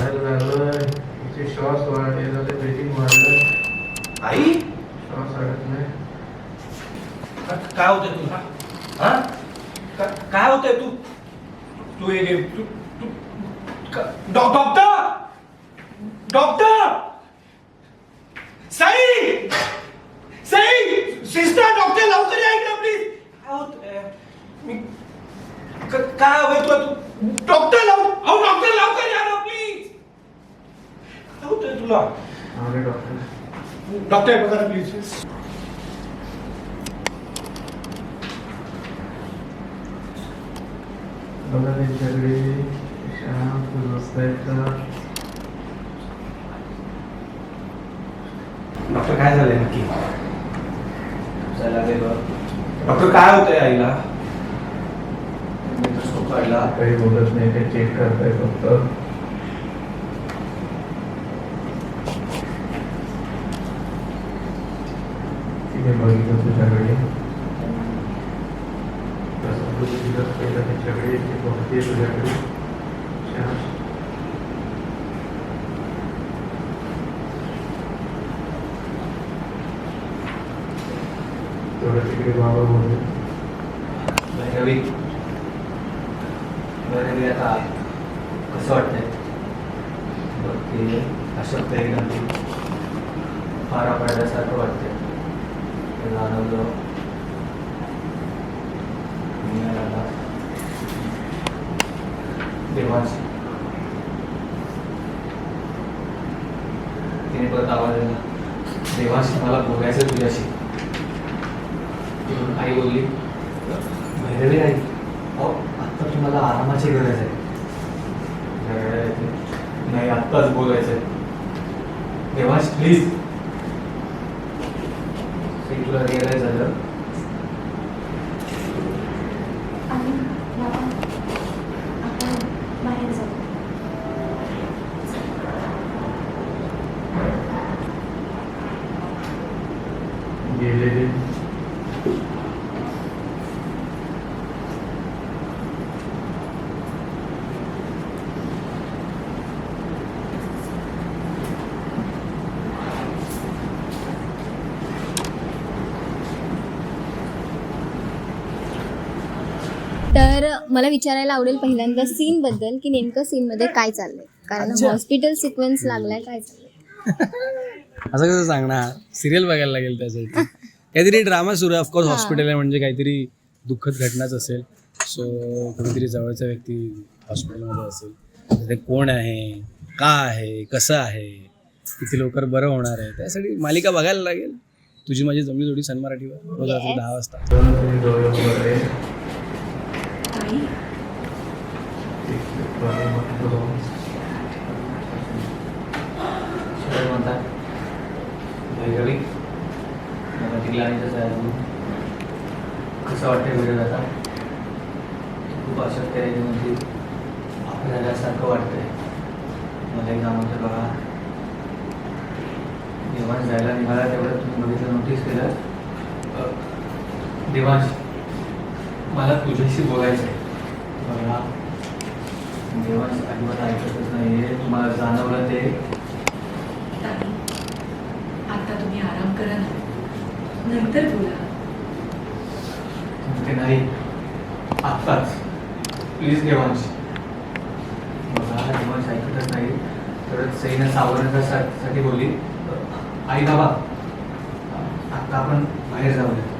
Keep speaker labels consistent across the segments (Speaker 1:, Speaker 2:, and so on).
Speaker 1: वाढायला लागलं तिचे श्वास वाढलेला ते ब्रिथिंग वाढलं.
Speaker 2: आई?
Speaker 1: श्वास वाढत नाही.
Speaker 2: काय होतंय तुला? हा? का- काय होतंय तू? तू घे तू doctor? Doctor Sai Sai sister doctor लवकर या इकडे प्लीज काय होतंय मी क- काय हवंय तुला तू डॉक्टर लव अहो डॉक्टर लवकर या ना प्लीज काय होतंय तुला
Speaker 1: आले डॉक्टर
Speaker 2: डॉक्टर बघा प्लीज
Speaker 1: बघा त्यांच्याकडे शांत
Speaker 2: डॉक्टर काय झालंय नक्की? डॉक्टर काय होतंय आईला? काढला
Speaker 1: काही बोलत नाही ते चेक करताय फक्त. ठीक आहे बघितलं तुझ्याकडे तसं तू तिथं पहिलं त्यांच्याकडे ते बघते तुझ्याकडे शांत तेवढं तिकडे बाबा बोलले
Speaker 2: रवी रवी आता कसं वाटतंय बघ ते अशक्त एकदम ती फार पडल्यासारखं वाटतंय ते जाणवलं मिळाला देवाच तिने परत आवाज दिला देवाशी मला बोलायचं तुझ्याशी आई बोलली भैरवी आई अहो आत्ता तुम्हाला आरामाची गरज आहे नाही आत्ताच बोलायचं आहे देवाश प्लीज ते तुला रिअलाइज झालं?
Speaker 1: गेलेले
Speaker 3: तर मला विचारायला आवडेल पहिल्यांदा सीन बद्दल की नेमकं सीन मध्ये काय चाललंय? कारण
Speaker 4: अच्छा.
Speaker 3: हॉस्पिटल सिक्वेन्स लागलाय काय चाललंय?
Speaker 4: असं कसं सांगणार? सिरियल बघायला लागेल त्यासाठी. काहीतरी ड्रामा सुरू आहे. ऑफकोर्स. हॉस्पिटल आहे म्हणजे काहीतरी दुःखद घटनाच असेल. सो कोणीतरी जवळचा व्यक्ती हॉस्पिटलमध्ये असेल. तर ते कोण आहे? का आहे? कसं आहे? किती लवकर बरं होणार आहे? त्यासाठी मालिका बघायला लागेल. तुझी माझी जमली जोडी सन मराठीवर. रोज रात्री. दहा वाजता.
Speaker 1: दोन
Speaker 2: म्हणतात मला कसं वाटतंय व्हिडिओ आता? खूप अशक्त आहे म्हणजे आपल्यासारखं वाटतंय. मला एकदा म्हणतं बघा. देवांश जायला निघाला तेवढं तुम्ही बघितलं नोटीस केलं. देवांश मला तुझ्याशी बोलायचं आहे बघा. देवांश अजिबात ऐकतच नाही आहे तुम्हाला जाणवलं ते?
Speaker 5: आता तुम्ही आराम करा ना. नंतर बोला.
Speaker 2: ते नाही आत्ताच. प्लीज देवांश बघा देवांश ऐकतच नाही. तर सईनं सावरण्यासाठी बोलली. आई बाबा आत्ता आपण बाहेर जाऊया.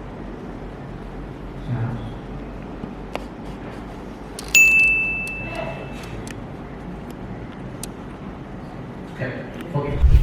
Speaker 1: Okay.